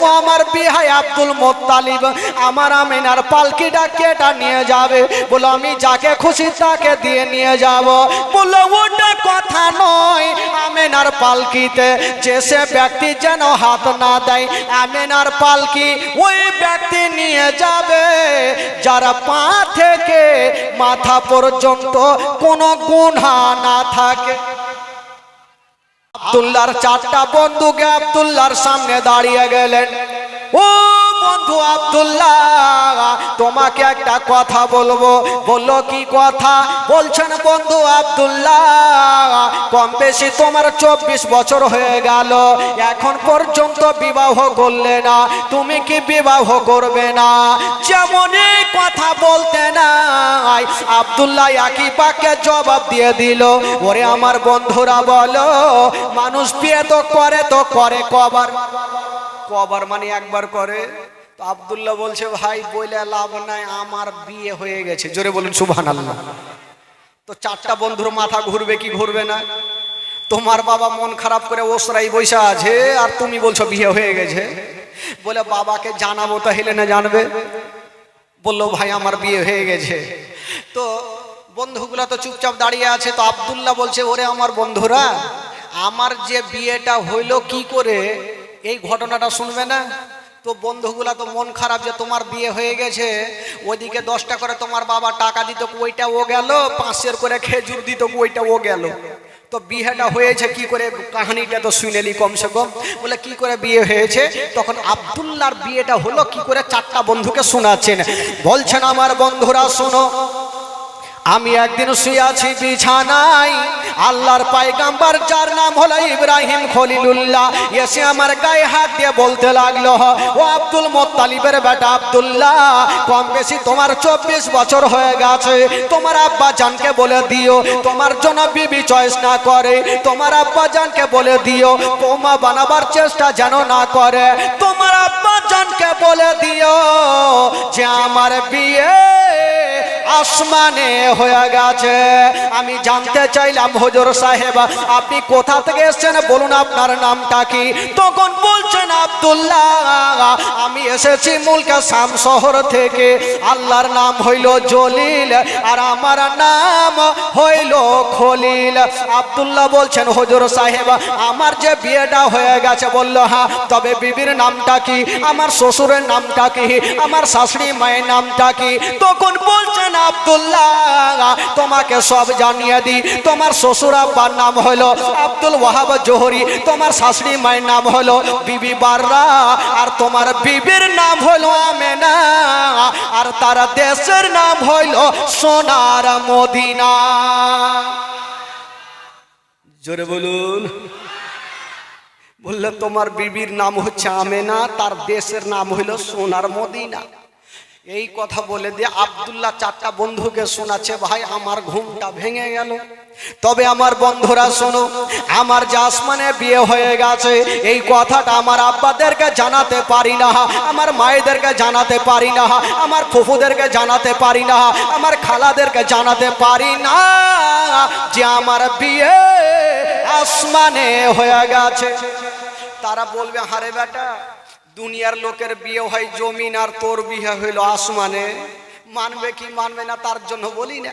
ও আমার বিহাই আব্দুল মোত্তালিব। আমার আমিনার পালকিটা কেটা নিয়ে যাবে। বলো, আমি যাকে খুশি তাকে দিয়ে নিয়ে যাব। বলল ওটা কথা নয় আমিনার পালকিতে। যে সে ব্যক্তি যেন হাত না দেয়, আমিনার পালকি ওই ব্যক্তি নিয়ে যাবে। যারা পা থেকে মাথা পর্যন্ত কোনো গুণা না থাকে। আব্দুল্লাহর চারটা বন্ধুকে আব্দুল্লাহর সামনে দাঁড়িয়ে গেলেন। ও বন্ধু আব্দুল্লাহ, তোমাকে একটা কথা বলব। বলল কি কথা? বলছেন, বন্ধু আব্দুল্লাহ, কম বেশি তোমার চব্বিশ বছর হয়ে গেল। এখন পর্যন্ত বিবাহ করলে না, তুমি কি বিবাহ করবে না? যেমনই কথা বলতে নাই, আবদুল্লাহ একই পাকে জবাব দিয়ে দিল, ওরে আমার বন্ধুরা, বলো, মানুষ বিয়ে তো করে তো করে কবার। কবার মানে একবার করে? তো আব্দুল্লাহ বলছে, ভাই, বইলে লাভ নাই, আমার বিয়ে হয়ে গেছে। জোরে বলুন সুবহান আল্লাহ তো চারটা বন্ধুর মাথা ঘুরবে কি ঘুরবে না? তোমার বাবা মন খারাপ করে ওসরাই বৈশা আছে, আর তুমি বলছো বিয়ে হয়ে গেছে। বলে, বাবাকে জানাব তাহলে না জানবে? বলল, ভাই, আমার বিয়ে হয়ে গেছে। তো বন্ধুগুলা তো চুপচাপ দাঁড়িয়ে আছে, তো আব্দুল্লাহ বলছে, ওরে আমার বন্ধুরা, আমার যে বিয়েটা হইল কি করে, এই ঘটনাটা শুনবে না? তো বন্ধুগুলা তো মন খারাপ যে তোমার বিয়ে হয়ে গেছে, ওইদিকে দশটা করে তোমার বাবা টাকা দিত, ওইটা ও গেল, পাঁচের করে খেজুর দিত, ওইটা ও গেল। তো বিয়েটা হয়েছে কি করে? কাহিনীটা তো শুনেলি কমসে কম। বলে, কি করে বিয়ে হয়েছে? তখন আব্দুল্লাহর বিয়েটা হলো কি করে? চারটা বন্ধুকে শোনাচ্ছেন। বলছেন, আমার বন্ধুরা, শোনো আমি একদিন শুয়ে আছি বিছানায়। আল্লাহর পায়গাম্বার, যার নাম হলো ইব্রাহিম খলিলুল্লাহ। এসে আমার গায়ে হাত দিয়ে বলতে লাগল, ও আব্দুল মোত্তালিবের বেটা আব্দুল্লাহ, কম বেশি তোমার চব্বিশ বছর হয়ে গেছে। তোমার আব্বা জানকে বলে দিও, তোমার জন্য বিবি চয়েস না করে। তোমার আব্বা জানকে বলে দিও, বোমা বানাবার চেষ্টা যেন না করে। তোমার আব্বা জানকে বলে দিও যে আমার বিয়ে আসমানে হয়ে গেছে। আমি জানতে চাইলাম, হজর সাহেব, আপনি কোথা থেকে এসেছেন? বলুন আপনার নামটা কি? তখন বলছেন আব্দুল্লাহ, আমি এসেছি মুলকা শাম শহর থেকে। আল্লাহর নাম হইল জলিল, আর আমার নাম হইল খলিল। আব্দুল্লাহ বলছেন, হজর সাহেব, আমার যে বিয়েটা হয়ে গেছে, বলল হ্যাঁ তবে বিবির নামটা কি? আমার শ্বশুরের নামটা কি? আমার শাশুড়ি মায়ের নামটা কি? তখন বলছেন আব্দুল্লাহ, তোমাকে সব জানিয়ে দিই। তোমার শ্বশুর আব্বার নাম হলো আব্দুল ওয়াহাব জোহরি, তোমার শাশুড়ি মায়ের নাম হলো বিবি বাররা, আর তোমার বিবির নাম হলো আমেনা, আর তার দেশের নাম সোনার মদিনা। জোরে বলুন। বললে তোমার বিবির নাম হচ্ছে আমেনা, তার দেশের নাম হইল সোনার মদিনা। এই কথা বলে দিয়ে আবদুল্লাহ চারটা বন্ধুকে শোনাচ্ছে, ভাই, আমার ঘুমটা ভেঙে গেল। তবে আমার বন্ধুরা, শোনো, আমার জাসমানে বিয়ে হয়ে গেছে, এই কথাটা আমার আব্বাদেরকে জানাতে পারি না, আমার মায়েদেরকে জানাতে পারি না, আমার ফুফুদেরকে জানাতে পারি না, আমার খালাদেরকে জানাতে পারি না যে আমার বিয়ে আসমানে হয়ে গেছে। তারা বলবে, হারে বেটা দুনিয়ার লোকের বিয়ে হয় জমিন আর তোর বিয়ে হইল আসমানে। মানবে কি মানবে না তার জন্য বলি না।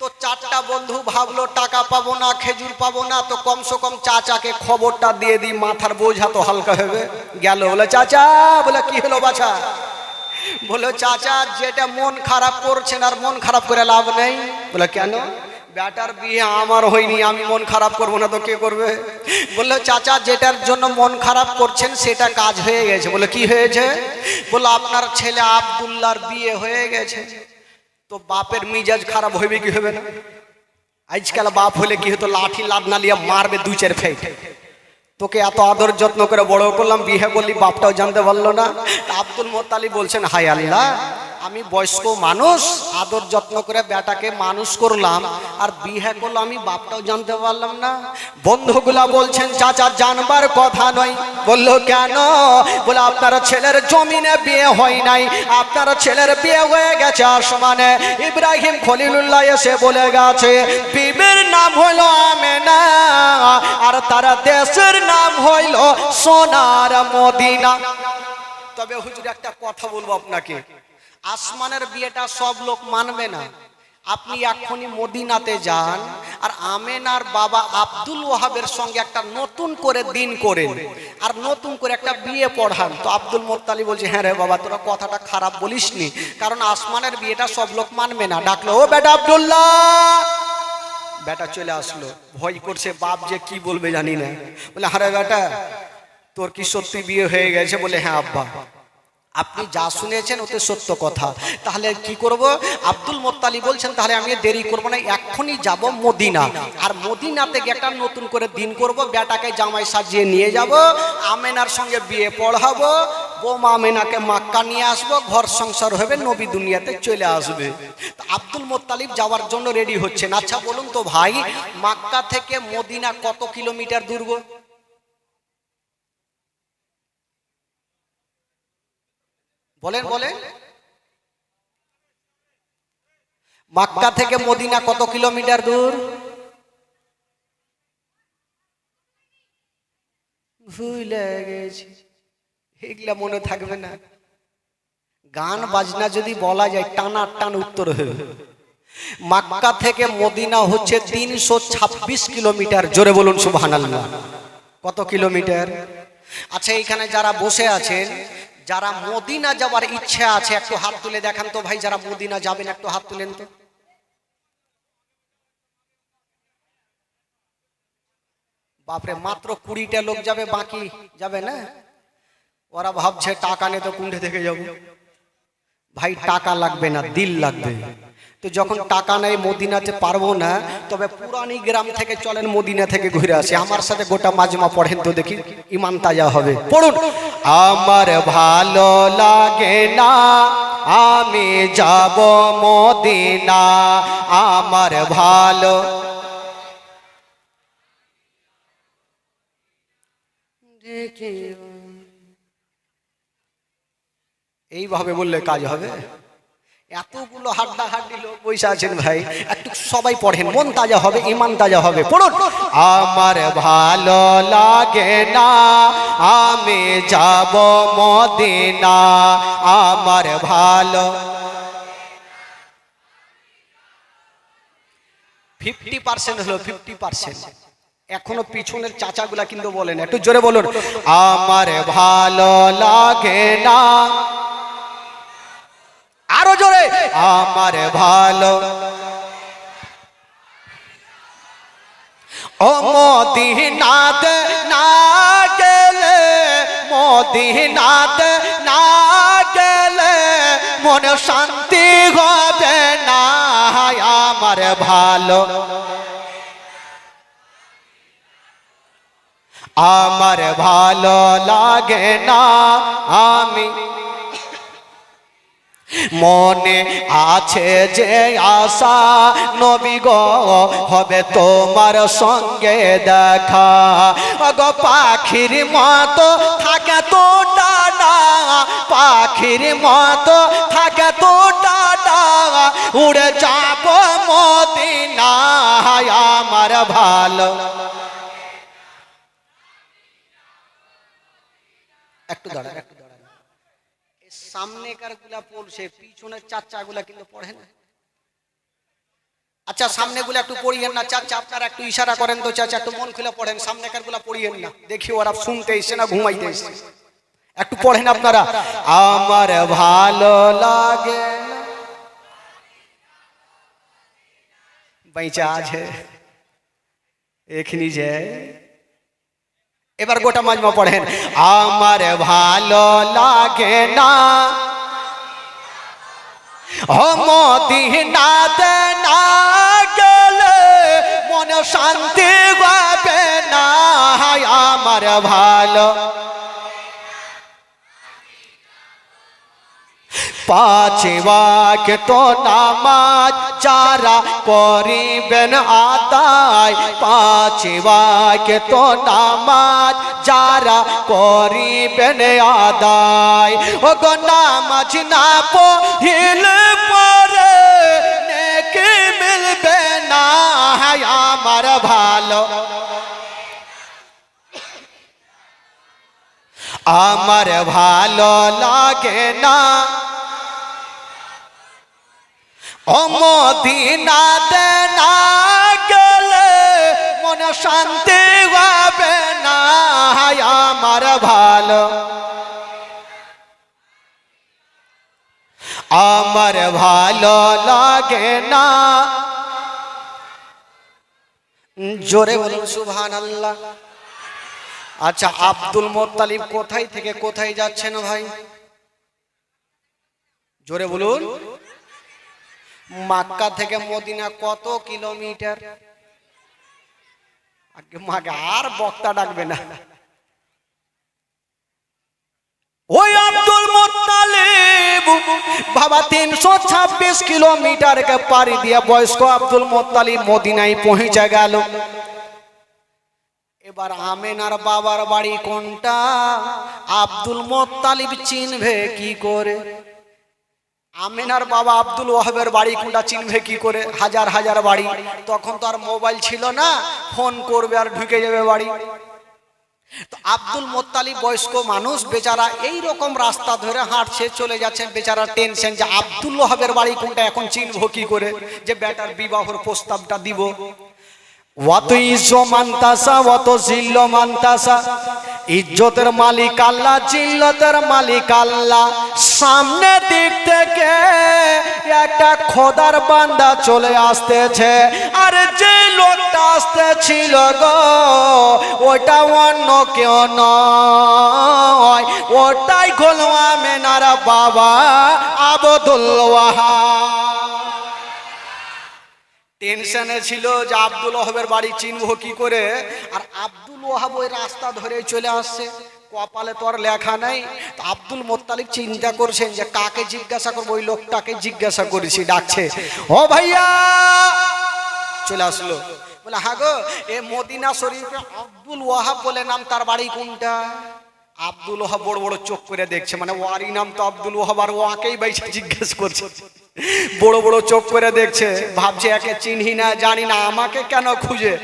তো চারটা বন্ধু ভাবলো, টাকা পাবো না, খেজুর পাবো না, তো কমসে কম চাচাকে খবরটা দিয়ে দিই, মাথার বোঝা তো হালকা হবে। গেল, বলে, চাচা, বলে, কি হলো বাছা? বলে, চাচা, যেটা মন খারাপ করছেন আর মন খারাপ করে লাভ নেই। বলে, কেন? ব্যাটার বিয়ে আমার হয়নি, আমি মন খারাপ করব না তো কে করবে? বলল, চাচা, যেটার জন্য মন খারাপ করছেন, সেটা কাজ হয়ে গেছে। বলে কি হয়েছে? বলল, আপনার ছেলে আবদুল্লার বিয়ে হয়ে গেছে। তো বাপের মিজাজ খারাপ হইবে কি হবে না? আজকাল বাপ হলে কি হতো, লাঠি লাদনা লিয়া মারবে দু চার ফেট। তোকে এত আদর যত্ন করে বড় করলাম, বিয়ে করলি, বাপটাও জানতে পারল না। আব্দুল মোত্তালি বলছেন হাই আল্লাহ আমি বয়স্ক মানুষ, আদর যত্ন করে বেটাকে মানুষ করলাম, আর বিয়ে করল আমি, বাপটাও জানতে পারলাম না। বন্ধুগুলা বলছেন, চাচা, জানবার কথা নয়। বলল, কেন? বলে, আপনার ছেলের জমিনে বিয়ে হয় নাই। আপনার ছেলের বিয়ে হয়ে গেছে আসমানে। ইব্রাহিম খলিলুল্লাহ এসে বলে গেছে, বিবির নাম হলো আমেনা, আর তার দেশের নাম হইল সোনার মদিনা। তবে হুজুর, একটা কথা বলব আপনাকে। আসমানের বিয়েটা সব লোক মানবে না। আপনি এখনই মদিনাতে যান আর আমেনার বাবা আব্দুল ওয়াহাবের সঙ্গে একটা নতুন করে দিন করেন আর নতুন করে একটা বিয়ে পড়ান। তো আব্দুল মোত্তালি বলছে হ্যাঁ রে বাবা, তোরা কথাটা খারাপ বলিসনি। কারণ আসমানের বিয়েটা সব লোক মানবে না। ডাকলো, ও বেটা আব্দুল্লাহ! বেটা চলে আসলো, ভয় করছে, বাপ যে কি বলবে জানি না। বলে আরে বেটা, তোর কি সত্যি বিয়ে হয়ে গেছে? বলে হ্যাঁ আব্বা। আপনি যা শুনেছেন ওতে সত্য কথা। তাহলে কি করব? আব্দুল মোত্তালি বলছেন তাহলে আমি দেরি করব না এখনই যাব মদিনা। আর মদিনাতে একটা নতুন করে দিন করব বেটাকে জামাই সাজিয়ে নিয়ে যাব আমেনার সঙ্গে বিয়ে পড়াবো বোমা আমেনাকে মাক্কা নিয়ে আসব ঘর সংসার হবে নবী দুনিয়াতে চলে আসবে। আব্দুল মোত্তালিব যাওয়ার জন্য রেডি হচ্ছেন। আচ্ছা বলুন তো ভাই মাক্কা থেকে মদিনা কত কিলোমিটার দূর বলেন বলেন। মাক্কা থেকে মদিনা কত কিলোমিটার দূর? ভুলে গেছি। এগুলা মনে থাকবে না। গান বাজনা যদি বলা যায় টানা টান উত্তর হবে মাক্কা থেকে মদিনা হচ্ছে তিনশো ছাব্বিশ কিলোমিটার। জোরে বলুন সুবহানাল্লাহ। কত কিলোমিটার? আচ্ছা এইখানে যারা বসে আছেন যারা মদিনা যাওয়ার ইচ্ছা আছে, একটু হাত তুলে দেখান তো ভাই, যারা মদিনা যাবেন, একটু হাত তুলেন তো। বাপরে, মাত্র কুড়িটা লোক যাবে, বাকি যাবে না? ওরা ভাবছে, টাকা নিয়ে তো কুণ্ঠে থেকে যাব। ভাই, টাকা লাগবে না, দিল লাগবে। তো যখন টাকা নেই মদিনাতে পারব না তবে পুরানি গ্রাম থেকে চলেন মদিনা থেকে ঘুরে আসি। আমার সাথে গোটা মাজমা পড়েন তো দেখি ইমান তাজা হবে। পড়ুন। আমার ভালো লাগে না আমি যাব মদিনা আমার ভালো এইভাবে বললে কাজ হবে? এতগুলো হাড্ডা হাড্ডি লোক বসে আছেন ভাই একটু সবাই পড়েন মন তাজা হবে ইমান তাজা হবে পড়ুন। আমার ভালো লাগে না আমি যাব মদিনা আমার ভালো ফিফটি পার্সেন্ট হলো ফিফটি পার্সেন্ট। এখনও পিছনের চাচাগুলা কিন্তু বলেন একটু জোরে বলুন। আমার ভালো লাগে না আরও জোরে। আমার ভালো। ও মদিনাতে না গেলে, মদিনাতে না গেলে মনে শান্তি হবে না। আমার ভালো। আমার ভালো লাগে না আমি। মনে আছে যে আশা নবী গো, হবে তোমার সঙ্গে দেখা। গো পাখির মতো থাকে তো ডানা পাখির মতো থাকে তো ডানা উড়ে যাব মদিনা আমার ভালো। একটু দাঁড়া সামনেকারগুলা পড়ছে পিছনের চাচা গুলা কিন্তু পড়ে না। আচ্ছা সামনে গুলা একটু পড়িয়েন না চাচা আপনারা একটু ইশারা করেন তো চাচা একটু মন খুলে পড়েন সামনেকারগুলা পড়িয়েন না। দেখি ওরা শুনতে এসে না ঘুমাইতে এসে একটু পড়েন আপনারা। আমার ভালো লাগে। বেঁচা আছে। এখনি যে এবার গোটা মাজমা পড়েন, আমার ভালো লাগে না। মদিনাতে না গেলে মনে শান্তি পাবে না। আমার ভালো পাঁচ ওয়াক্ত নামাজ যারা করিবেন আদায় পাঁচ ওয়াক্ত নামাজ যারা করিবেন আদায় ও গো নামাজ না পড়িলে পরে নেকি মিলবে না আমার ভালো আমার ভালো লাগে না অমদিনাতে না গেলে মনে শান্তি হবে না আমার ভালো। আমার ভালো লাগে না। জোরে বলুন সুবহান আল্লাহ আচ্ছা আব্দুল মোত্তালিব কোথায় থেকে কোথায় যাচ্ছেন ভাই? জোরে বলুন। মাক্কা থেকে মদিনা কত কিলোমিটার? মাকে আর বক্তা ডাকবে না। ওই আব্দুল মোত্তালিব, বাবা তিনশো ছাব্বিশ কিলোমিটারকে পাড়ি দিয়ে বয়স্ক আব্দুল মোত্তালিব মদিনায় পৌঁছে গেল। এবার আমেনার বাবার বাড়ি কোনটা? আব্দুল মোত্তালিব চিনবে কি করে? আমেনার বাবা আব্দুল ওয়াহাবের বাড়ি কোনটা চিনবে কি করে? হাজার হাজার বাড়ি। তখন তো আর মোবাইল ছিল না। ফোন করবে আর ঢুকে যাবে বাড়ি। আব্দুল মোত্তালি বয়স্ক মানুষ, বেচারা এই রকম রাস্তা ধরে হাঁটছে, চলে যাচ্ছে। বেচারা টেনশন যে আব্দুল ওয়াহাবের বাড়ি কোনটা, এখন চিনবো কি করে? যে বেটার বিবাহর প্রস্তাবটা দিব। অত ইজ্জ মানতাসা অত জিল্ল মানতাসা। ইজ্জতের মালিক আল্লাহ, জিল্লতের মালিক আল্লাহ। সামনে দিক থেকে একটা খোদার বান্দা চলে আসতেছে। আর যে লোকটা আসতেছিল গো, ওটা অন্য কেউ নয়। ওটাই হলো আমেনার বাবা আবদুল ওয়াহাব টেনশনে ছিল যে আব্দুল ওহাবের বাড়ি চিনবো কি করে? আর আব্দুল ওহাব ওই রাস্তা ধরে চলে আসছে। কপালে তো আর লেখা নাই। আব্দুল মোত্তালিব চিন্তা করছেন যে কাকে জিজ্ঞাসা করব? ওই লোকটাকে জিজ্ঞাসা করেছি, ডাকছে। ও ভাইয়া! চলে আসলো। বলে হ্যাঁ গো এ মদিনা শরীফে আব্দুল ওয়াহাব বলে নাম, তার বাড়ি কোনটা? আব্দুল ওহাব বড় বড় চোখ করে দেখছে মানে ওয়ারই নাম তো আব্দুল ওহাব আর ওয়াকেই বাইসে জিজ্ঞেস করছে। বড় বড় চোখ করে দেখছে, ভাবছে একে চিনহি না, জানি না, আমাকে কেন খুঁজে?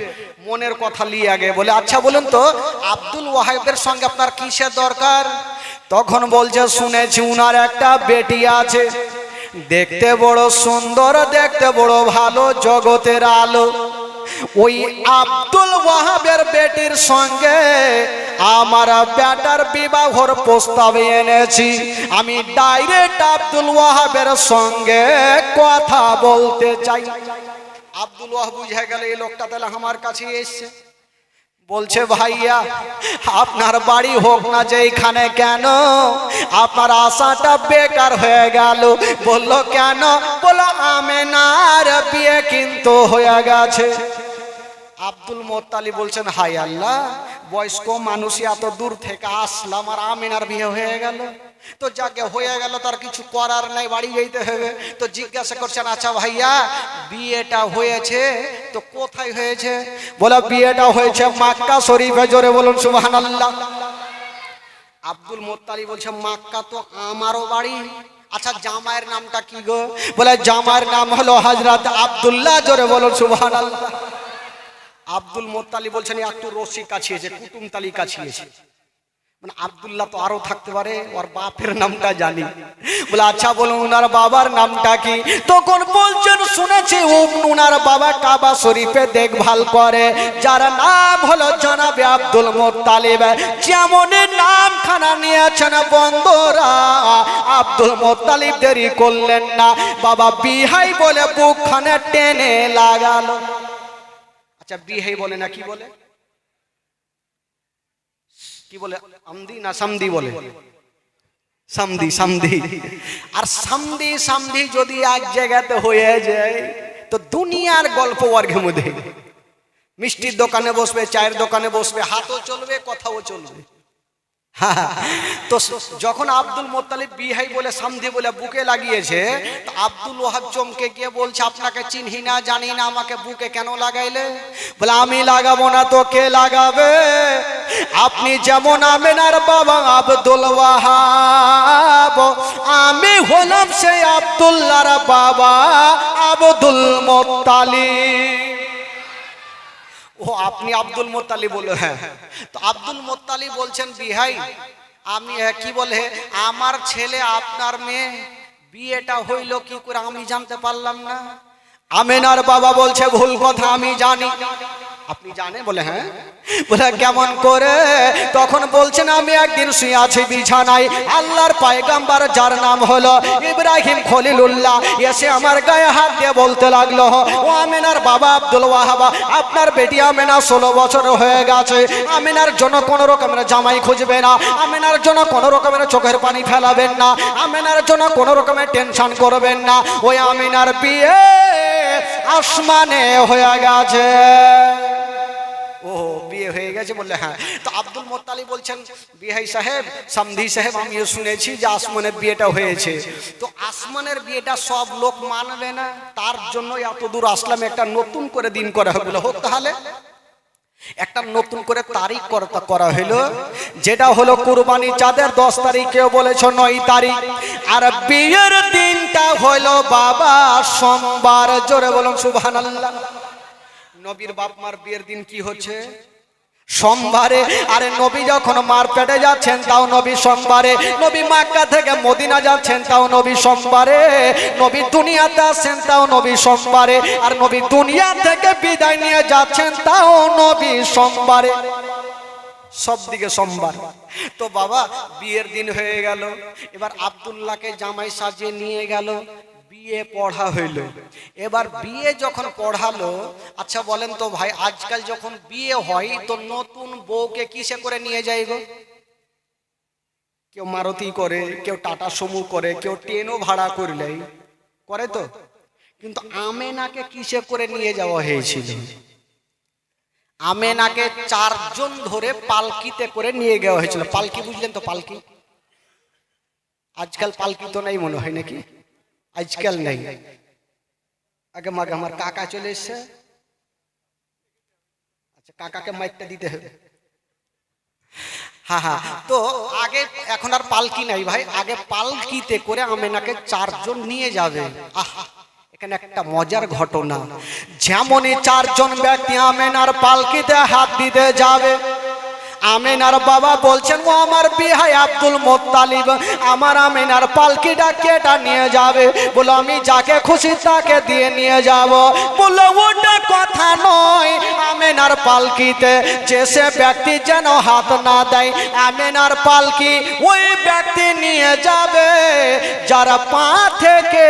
মনের কথা লিয়ে আগে বলে আচ্ছা বলুন তো, আব্দুল ওয়াহাবের সঙ্গে আপনার কিসের দরকার? তখন বলছে, শুনেছি উনার একটা বেটি আছে। দেখতে বড় সুন্দর, দেখতে বড় ভালো, জগতের আলো। ওই আব্দুল ওয়াহাবের বেটির সঙ্গে আমার বেটার বিবাহর প্রস্তাব এনেছি। আমি ডাইরেক্ট আব্দুল ওয়াহাবের সঙ্গে কথা বলতে চাই। আব্দুল ওয়াহাব বুঝে গেল এই লোকটা তাহলে আমার কাছে এসছে। বলছে, ভাইয়া, আপনার বাড়ি হোক না যেখানে কেন? আপনার আশাটা বেকার হয়ে গেল। বলল, কেন? বলো আমেনার বিয়ে কিন্তু হয়ে গেছে। আব্দুল মোত্তালি বলছেন হাই আল্লাহ, বয়স্ক মানুষই এত দূর থেকে আসলাম আর আমিনার বিয়ে হয়ে গেল। তো যাকে হয়ে গেল তার কিছু করার নাই, বাড়ি যেতে হবে। তো জিজ্ঞাসা করছেন আচ্ছা ভাইয়া, বিয়েটা হয়েছে? তো কোথায় হয়েছে? বলে, বিয়েটা হয়েছে মাক্কা শরীফে, জোরে বলুন সুবাহান আল্লাহ আব্দুল মোত্তালি বলছে মাক্কা তো আমারও বাড়ি। আচ্ছা জামাইয়ের নামটা কি গো? বলে, জামাইয়ের নাম হলো হজরত আব্দুল্লাহ, জোরে বলুন সুবাহান আল্লাহ আব্দুল মোত্তালি বলছেন একটু রশি কাছিয়েছে, কুটুম তালি কাছিয়েছে মানে আবদুল্লাহ তো আরও থাকতে পারে, ওর বাপের নামটা জানি। বলে আচ্ছা বলুন উনার বাবার নামটা কি? তখন বলছেন, শুনেছি উনার বাবা কাবা শরীফে দেখভাল করে। যার নাম হলো জনাবে আব্দুল মোত্তালিব। যেমন নাম খানা নিয়েছেন বন্ধুরা, আব্দুল মোত্তালিব দেরি করলেন না। বাবা বিহাই বলে বুকখানে টেনে লাগালো। আচ্ছা বিহে বলে না, কি বলে? কি বলে? আমদি না সামদি বলে? সামদি সামদি। আর সামদি সামদি যদি এক জায়গাতে হয়ে যায়, তো দুনিয়ার গল্প বর্গের মধ্যে। মিষ্টির দোকানে বসবে, চায়ের দোকানে বসবে, হাতও চলবে, কথাও চলবে। তো যখন আব্দুল মোত্তালিব বিহাই বলে সামধি বলে বুকে লাগিয়েছে আব্দুল ওহাব চমকে গিয়ে বলছে, আপনাকে চিনহি না, জানি না, আমাকে বুকে কেন লাগাইলে? বলে, আমি লাগাবো না তো কে লাগাবে। আপনি যেমন আমেনার বাবা আব্দুল ওয়াহাব, আমি হলাম সেই আব্দুল্লাহর বাবা আব্দুল মোত্তালিব। ও আপনি আব্দুল মোতালি বলে হ্যাঁ তো আব্দুল মোত্তালি বলছেন বিহাই আমি এ, কি বলে আমার ছেলে আপনার মেয়ে বিয়েটা হইল কি করে আমি জানতে পারলাম না। আমেনার বাবা বলছে ভুল কথা আমি জানি। আপনি জানেন? বলে হ্যাঁ। বলে, কেমন করে? তখন বলছেন, আমি একদিন শুয়ে আছি বিছানায়। আল্লাহর পায়গাম্বার যার নাম হলো ইব্রাহিম খলিলুল্লাহ। এসে আমার গায়ে হাত দিয়ে বলতে লাগল, ও আমেনার বাবা আব্দুল ওয়াহাবা, আপনার বেটি আমেনা ষোলো বছর হয়ে গেছে। আমিনার জন্য কোনো রকমের জামাই খুঁজবে না। আমিনার জন্য কোনো রকমের চোখের পানি ফেলাবেন না। আমিনার জন্য কোনো রকমের টেনশন করবেন না। ওই আমিনার বিয়ে আসমানে হয়ে গেছে। ও বিয়ে হয়ে গেছে বললে হ্যাঁ। তো আব্দুল মোত্তালি বলছেন, বিহাই সাহেব সামধি সাহেব, আমিও শুনেছি যে আসমানের বিয়েটা হয়েছে। তো আসমানের বিয়েটা সব লোক মানবে না, তার জন্য এত দূর আসলাম, একটা নতুন করে দিন করা হবে হোক তাহলে। একটা নতুন করে তারিখ করতে করা হলো, যেটা হলো কুরবানি চাঁদের দশ তারিখ কেউ বলেছ নয় তারিখ। আর বিয়ের দিনটা হলো বাবা সোমবার। জোরে বলুন সুবহান আল্লাহ নবীর বাপ মার বিয়ের দিন কি হচ্ছে? সোমবারে, আরে নবী যখন মার পেটে যাচ্ছেন, তাও নবী সোমবারে। নবী মাক্কা থেকে মদিনা যাচ্ছেন, তাও নবী সোমবারে। নবী দুনিয়াতে আসছেন, তাও নবী সোমবারে। আর নবী দুনিয়া থেকে বিদায় নিয়ে যাচ্ছেন, তাও নবী সোমবারে। সব দিকে সোমবার। তো বাবা, বিয়ের দিন হয়ে গেল। এবার আব্দুল্লাহকে জামাই সাজিয়ে নিয়ে গেল। বিয়ে পড়া হইল। এবার বিয়ে যখন পড়ালো আচ্ছা বলেন তো ভাই, আজকাল যখন বিয়ে হয় তো নতুন বউকে কিসে করে নিয়ে যায় গো? কেউ মারুতি করে, কেউ টাটা সমু করে, কেউ ট্রেনও ভাড়া করলে। করে তো। কিন্তু আমেনাকে কিসে করে নিয়ে যাওয়া হয়েছিল? আমেনাকে চারজন ধরে পালকিতে করে নিয়ে যাওয়া হয়েছিল। পালকি বুঝলেন তো পালকি? আজকাল পালকি তো নাই মনে হয় নাকি? আজকাল নেই। আগে মাগে আমার কাকা চলে এসছে। আচ্ছা কাকাকে মাইকটা দিতে হবে। হ্যাঁ হ্যাঁ তো আগে এখন আর পালকি নাই ভাই। আগে পালকিতে করে আমেনাকে চারজন নিয়ে যাবে। আহা, এখানে একটা মজার ঘটনা। যেমনই চারজন ব্যক্তি আমেনার পালকিতে হাত দিতে যাবে আমেনার বাবা বলছেন, ও আমার বিহাই আব্দুল মোত্তালিব, আমার আমেনার পালকিটা কেটা নিয়ে যাবে। বলো, আমি যাকে খুশি তাকে দিয়ে নিয়ে যাব। বলো, ওটা কথা নয় আমেনার পালকিতে যে সে ব্যক্তি যেন হাত না দেয় আমেনার পালকি ওই ব্যক্তি নিয়ে যাবে। যারা পা থেকে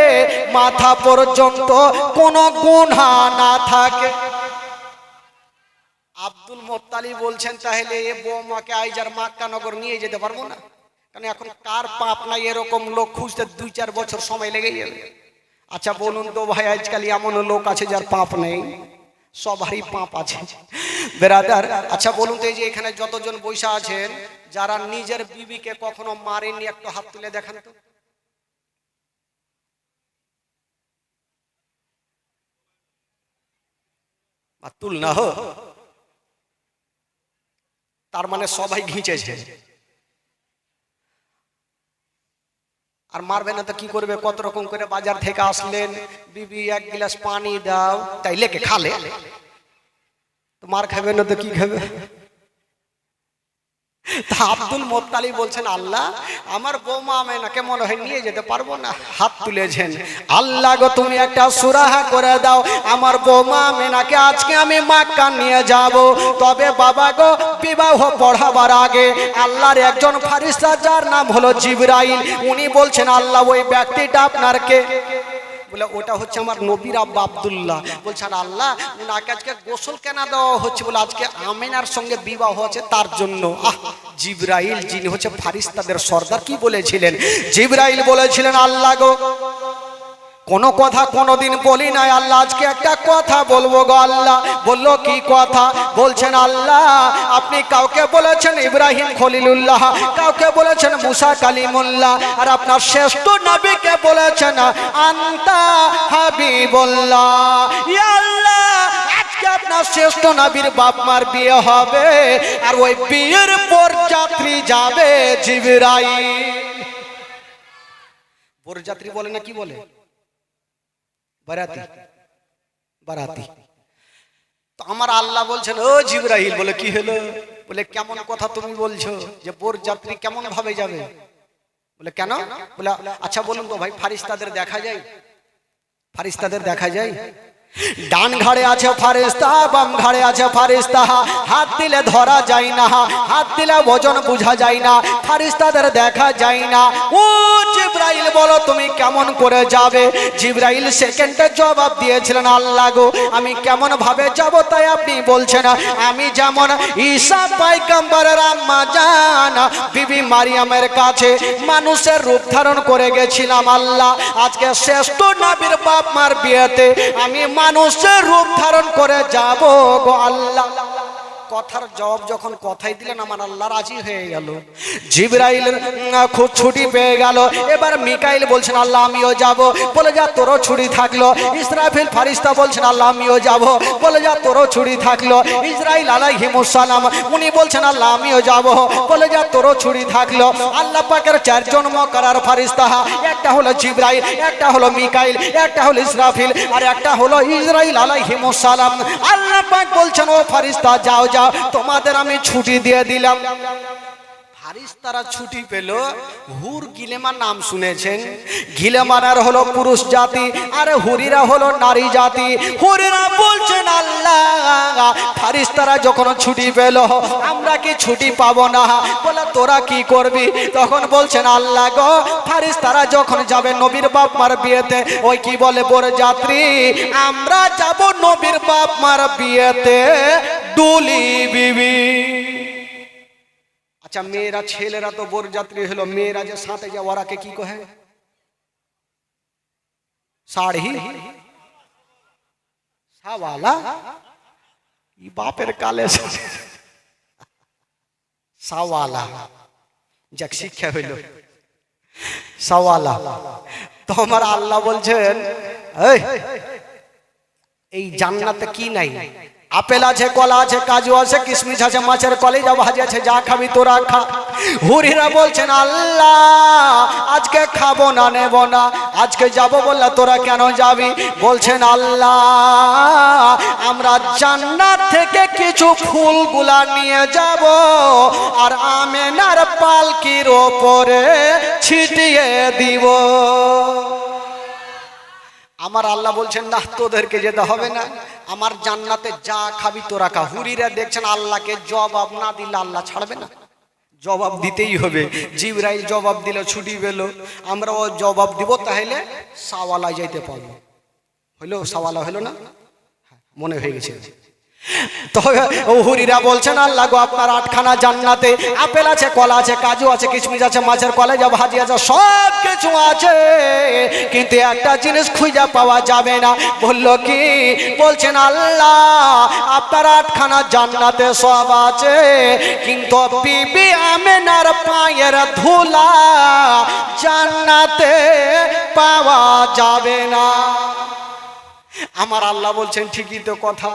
মাথা পর্যন্ত কোনো গুণা না থাকে। আব্দুল মোত্তালি বলছেন, তাহলে এ বৌমাকে আইজার মাক্কানগর নিয়ে যেতে পারব না? কারণ এখন কার পাপ নাই এরকম লোক খুঁজতে দুই চার বছর সময় লেগে যাবে আচ্ছা বলুন তো ভাই, আজকাল এমন লোক আছে যার পাপ নেই। সবারই পাপ আছে। বেরাদার আচ্ছা বলুন তো এই যে এখানে যতজন বৈশা আছেন, যারা নিজের বিবিকে কখনো মারেনি একটু হাত তুলে দেখান তো। তুল না হো তার মানে সবাই ঘিঁচেছে। আর মারবে না তো কি করবে? কত রকম করে বাজার থেকে আসলেন, বিবি এক গিলাস পানি দাও তাই লেকে খালে? তো মার খাবে না তো কি খাবে? তা আব্দুল মোত্তালি বলছেন, আল্লাহ, আমার বৌমা আমেনাকে মনে হয় নিয়ে যেতে পারব না। হাত তুলেছেন। আল্লাহ গো, তুমি একটা সুরাহা করে দাও। আমার বৌমা আমেনাকে আজকে আমি মাক্কা নিয়ে যাব। তবে বাবা গো, বিবাহ পড়াবার আগে আল্লাহর একজন ফারিস্তা, যার নাম হলো জিবরাইল, উনি বলছেন, আল্লাহ, ওই ব্যক্তিটা আপনার কে? বলে, ওটা হচ্ছে আমার নবীর আব্বা আবদুল্লাহ। বলছে, আর আল্লাহ, উনাকে আজকে গোসল কেনা দেওয়া হচ্ছে বলে আজকে আমিনার সঙ্গে বিবাহ হচ্ছে তার জন্য। আহ, জিব্রাইল, যিনি হচ্ছে ফারিস্তাদের সর্দার, কি বলেছিলেন? জিব্রাইল বলেছিলেন, আল্লাহ গো কোনো কথা কোনোদিন বলি নাই। আল্লাহ আজকে একটা কথা বলব গো আল্লাহ। বলল, কি কথা? বলছেন, আল্লাহ, আপনি কাউকে বলেছেন ইব্রাহিম খলিলুল্লাহ? কাউকে বলেছেন মুসা কালিমুল্লাহ? আর আপনার শ্রেষ্ঠ নবীকে বলেছেন আন্তা ইয়া আল্লাহ, আজকে আপনার শ্রেষ্ঠ নবীর বাপ মার বিয়ে হবে, আর ওই বিয়ের পর যাত্রী যাবে জিবরাইল। বরযাত্রী বলে না কি বলে? বারাতি বারাতি। তো আমার আল্লাহ বলছেন, ও জিব্রাহিল বলে, কি হলো? বলে, কেমন কথা তুমি বলছো যে বোর যাত্রী কেমন ভাবে যাবে? বলে, কেন? বলে আচ্ছা বলুন তো ভাই, ফারিস্তাদের দেখা যায়? ফারিস্তাদের দেখা যায়? ডান ঘাড়ে আছে ফারিস্তা, বাম ঘাড়ে আছে ফারিস্তা, হাত দিলে ধরা যায় না, হাত দিলে ওজন বোঝা যায় না, ফারিস্তাদের দেখা যায় না। ও বলো তুমি কেমন করে যাবে? জিব্রাইল সেকেন্ডে জবাব দিয়েছিলেন, আল্লাহ গো, আমি কেমন ভাবে যাব তাই আপনি বলছেন? আমি যেমন ঈসা পাইকাম্বরের আম্মা জান, বিবি মারিয়ামের কাছে মানুষের রূপ ধারণ করে গেছিলাম, আল্লাহ। আজকে শ্রেষ্ঠ নবীর বাপ মার বিয়েতে আমি মানুষের রূপ ধারণ করে যাব গো, আল্লাহ। কথার জবাব যখন কথাই দিলেন আমার আল্লাহ রাজি হয়ে গেল। জিব্রাইলের উম, খুব ছুটি পেয়ে গেল। এবার মিকাইল বলছেন আল্লাহ আমিও যাব। বলে যা তোরও ছুটি থাকল। ইসরাফিল ফারিস্তা বলছেন আল্লাহ আমিও যাব। বলে যা তোরও ছুটি থাকল। ইসরাইল আলাইহিমুসালাম উনি বলছেন আল্লাহ আমিও যাব। বলে যা তোরও ছুটি থাকল। আল্লাহ পাকের চারজন মকরার ফারিস্তা একটা হলো জিবরাইল একটা হলো মিকাইল একটা হলো ইসরাফিল আর একটা হলো ইসরাইল আলাইহিমুসালাম আল্লাহ পাক বলছেন ও ফারিস্তা যাও যাও। তোমাদের আমি ছুটি দিয়ে দিলাম। ফারিস্তারা ছুটি পেল, হুর গিলেমার নাম শুনেছেন। গিলেমানার হলো পুরুষ জাতি, আর হুরিরা হলো নারী জাতি। হুরিরা বলছেন, আল্লাহ, ফারিস্তারা যখন ছুটি পেল, আমরা কি ছুটি পাবো না? বলে, তোরা কি করবি? তখন বলছেন, আল্লাহ গো, ফারিস্তারা যখন যাবে নবীর বাপ মার বিয়েতে, ওই কি বলে বড় যাত্রী? আমরা যাব নবীর বাপ মার বিয়েতে ডুলি বিবি। আচ্ছা মেয়েরা ছেলেরা তো বরযাত্রী হলো মেয়েরা যে সাথে যে ওরাকে কি কহে শাড়ি সাওয়ালা ই বাপের কালে সাওয়ালা যাক শিক্ষা হইল সাওয়ালা তো আমার আল্লাহ বলছেন এই এই জান্নাতে কি নাই আপেল আছে, কলা আছে, কাজু আছে, কিশমিশ আছে, মাছের কলেজা ভাজি আছে, যা খাবি তোরা খা। হুরিরা বলছেন, আল্লাহ, আজকে খাব না, নেব না। আজকে যাব বললে তোরা কেন যাবি? বলছেন, আল্লাহ, আমরা জান্নাত থেকে কিছু ফুলগুলা নিয়ে যাব আর আমেনার পালকির ওপরে ছিটিয়ে দিব। আমার আল্লাহ বলছেন না তোদেরকে যেতে হবে না। আমার জান্নাতে যা খাবি তোরা খা। হুরিরা দেখছেন আল্লাহকে জবাব না দিলে আল্লাহ ছাড়বে না। জবাব দিতেই হবে। জিবরাইল জবাব দিলে ছুটি পেল। আমরা ও জবাব দিব তাহলে সাওয়ালা যাইতে পারব। হলো সাওয়ালা হলো না? হ্যাঁ, মনে হয়ে গেছে। তবে হুরিরা বলছেন, আল্লাহ গো, আপনার আটখানা জান্নাতে আপেল আছে, কলা আছে, কাজু আছে, কিশমিশ আছে, মাছের কলেজা ভাজি আছে সব কিছু আছে। কিন্তু একটা জিনিস খুঁজে পাওয়া যাবে না। বলল কি? বলছেন, আল্লাহ, আপনার আটখানা জান্নাতে সব আছে। কিন্তু বিবি আমেনার পায়ের ধুলা জান্নাতে পাওয়া যাবে না। আমার আল্লাহ বলছেন, ঠিকই তো কথা।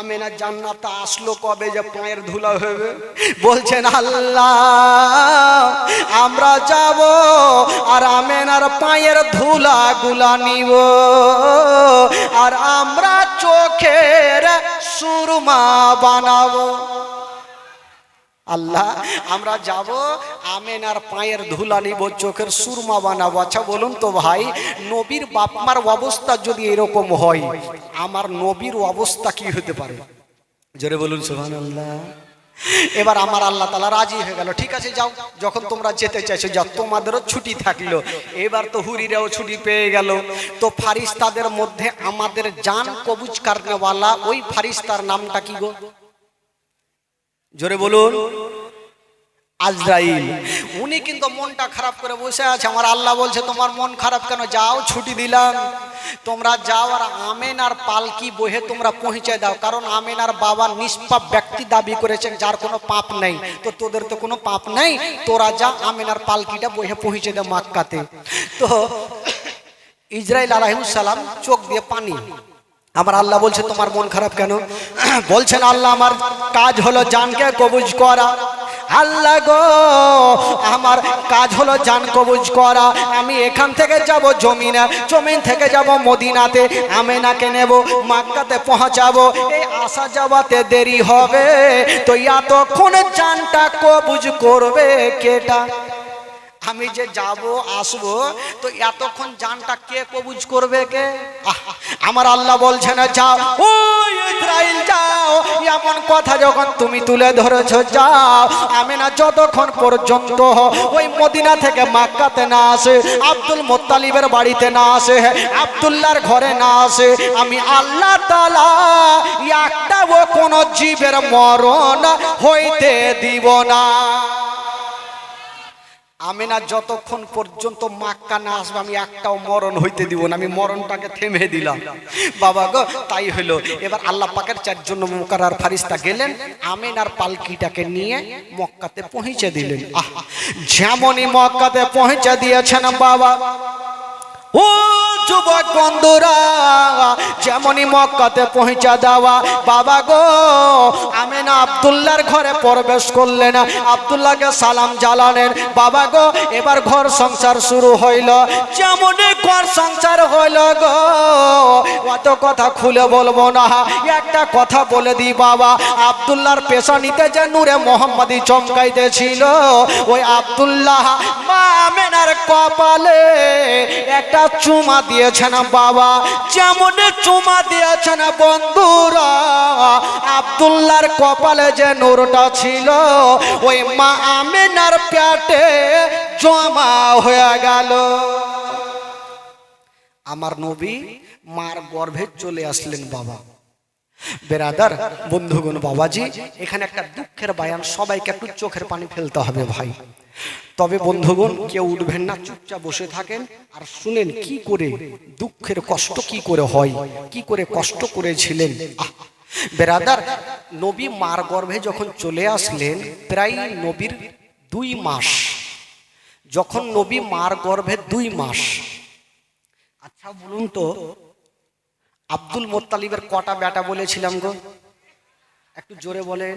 আমেনা জান্নাত আসলো কবে যে পায়ের ধুলা হবে বলছেন, আল্লাহ, আমরা যাব আর আমেনার পায়ের ধুলা গুলা নিব। আর আমরা চোখের সুরমা বানাবো। আল্লাহ আমরা যাব আমেন আর পায়ের ধুলা নিব চোখের সুরমা বানাবো। আচ্ছা বলুন তো ভাই নবীর বাপমার অবস্থা যদি এরকম হয় আমার নবীর অবস্থা কি হতে পারে? জোরে বলুন সুহান আল্লাহ এবার আমার আল্লাহ তালা রাজি হয়ে গেল ঠিক আছে যাও যখন তোমরা যেতে চাইছো যাও তোমাদেরও ছুটি থাকল। এবার তো হুরিরাও ছুটি পেয়ে গেল। তো ফারিস্তাদের মধ্যে আমাদের জান কবুজ কারনেওয়ালা ওই ফারিস্তার নামটা কি গো? জোরে বলুন। আজরাইল। উনি কিন্তু মনটা খারাপ করে বসে আছে। আমার আল্লাহ বলছে তোমার মন খারাপ কেন? যাও ছুটি দিলাম। তোমরা যাও আর আমেন আর পালকি বহে তোমরা পৌঁছে দাও। কারণ আমেন আর বাবা নিষ্পাপ ব্যক্তি দাবি করেছেন যার কোনো পাপ নেই। তো তোদের তো কোনো পাপ নেই। তোরা যা আমেন আর পালকিটা বহে পৌঁছে দে মাক্কাতে। তো ইসরায়েল আলাইসালাম চোখ দিয়ে পানি আমার আল্লাহ বলছে, তোমার মন খারাপ কেন? বলছেন, আল্লাহ, আমার কাজ হলো জানকে কবুজ করা। আল্লাহ গো, আমার কাজ হলো জান কবুজ করা। আমি এখান থেকে যাব জমিনে, জমিন থেকে যাব মদিনাতে। আমি আমেনাকে নেব, মাক্কাতে পৌঁছাবো। এই আসা যাওয়াতে দেরি হবে। তো এতক্ষণ জানটা কবুজ করবে কেটা? আমি যে যাব, আসব, তো এতক্ষণ জানটা কে কবুজ করবে কে? আমার আল্লাহ বলছেন, যাও। ও যাও। এমন কথা যখন তুমি তুলে ধরেছো, যাও। আমি না যতক্ষণ পর্যন্ত ওই মদিনা থেকে মাক্কাতে না আসে, আব্দুল মোত্তালিবের বাড়িতে না আসে, আব্দুল্লাহর ঘরে না আসে, আমি আল্লাহ তালা একটা ও কোনো জীবের মরণ হইতে দিব না। আমি না যতক্ষণ পর্যন্ত মাক্কা না আসবে, আমি একটাও মরণ হইতে দিব না, আমি মরণটাকে থেমে দিলাম। বাবা গো, তাই হলো এবার আল্লাহ পাকের চারজন মোকার ফারিস্তা গেলেন আমিন আর পালকিটাকে নিয়ে মক্কাতে পৌঁছে দিলেন। আহ, যেমনই মক্কাতে পৌঁছে দিয়েছেন বাবা। ও যুবক বন্ধুরা, যেমনই মক্কাতে পৌঁছা দেওয়া, বাবা গো, আমেনা আব্দুল্লাহর ঘরে প্রবেশ করলেন, আব্দুল্লাহকে সালাম জ্বালালেন বাবা গো, এবার ঘর সংসার শুরু হইল। যেমনই ঘর সংসার হইল গো, অত কথা খুলে বলব না, একটা কথা বলে দিই বাবা, আব্দুল্লাহর পেশা নিতে যে নূরে মোহাম্মদী চমকাইতেছিল, ওই আবদুল্লাহ মা আমেনার কপালে একটা চুমা দিয়েছেন বাবা, যেমন চুমা দিয়েছেন বন্ধুরা, আব্দুল্লাহর কপালে যে নূরটা ছিল, ওই মা আমেনার পেটে জমা হয়ে গেল। আমার নবী মার গর্ভে চলে আসলেন বাবা। বেরাদার, বন্ধুগণ, বাবাজি, এখানে একটা দুঃখের বায়ান সবাইকে একটু চোখের পানি ফেলতে হবে ভাই। তবে বন্ধুগণ, কেউ উঠবেন না, চুপচাপ বসে থাকেন। আর শুনেন কি করে দুঃখের কষ্ট কি করে হয়, কি করে কষ্ট করেছিলেন। বেরাদার, নবী মার গর্ভে যখন চলে আসলেন, প্রায় নবীর দুই মাস। যখন নবী মার গর্ভে দুই মাস। আচ্ছা বলুন তো, আব্দুল মোত্তালিবের কটা বেটা বলেছিলাম গো? একটু জোরে বলেন।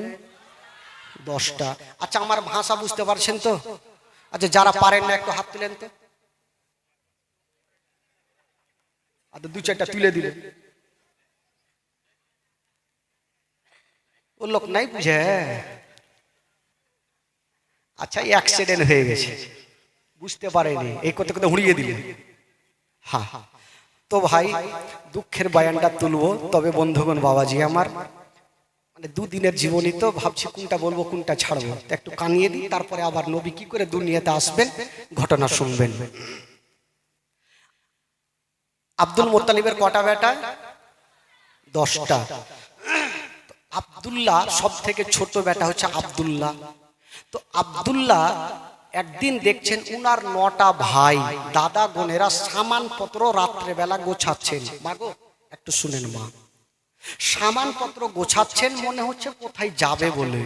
দশটা। আচ্ছা আমার ভাষা বুঝতে পারছেন তো? আচ্ছা যারা পারেন না একটু হাত তুলেন তো। আচ্ছা দু চারটা তুলে দিলে। ও লোক নাই বুঝে? আচ্ছা অ্যাক্সিডেন্ট হয়ে গেছে। বুঝতে পারেনি। এই করতে করতে হুড়িয়ে দিলে। হ্যাঁ তো ভাই দুঃখের বায়ানটা তুলবো। তবে বন্ধুগণ বাবাজি আমার মানে দুদিনের জীবনী তো ভাবছি কোনটা বলব, কোনটা ছাড়বো। একটু কানিয়ে দিই, তারপরে আবার নবী কি করে দুনিয়াতে আসবেন? ঘটনা শুনবেন। আব্দুল মোত্তালিবের কটা বেটা? দশটা। আব্দুল্লাহ সব থেকে ছোট বেটা হচ্ছে আব্দুল্লাহ। তো আব্দুল্লাহ একদিন দেখছেন উনার নটা ভাই, দাদা, বোনেরা সামানপত্র রাত্রেবেলা গোছাচ্ছেন। মাগো একটু শুনেন মা। সামানপত্র গোছাচ্ছেন মনে হচ্ছে কোথায় যাবে বলে।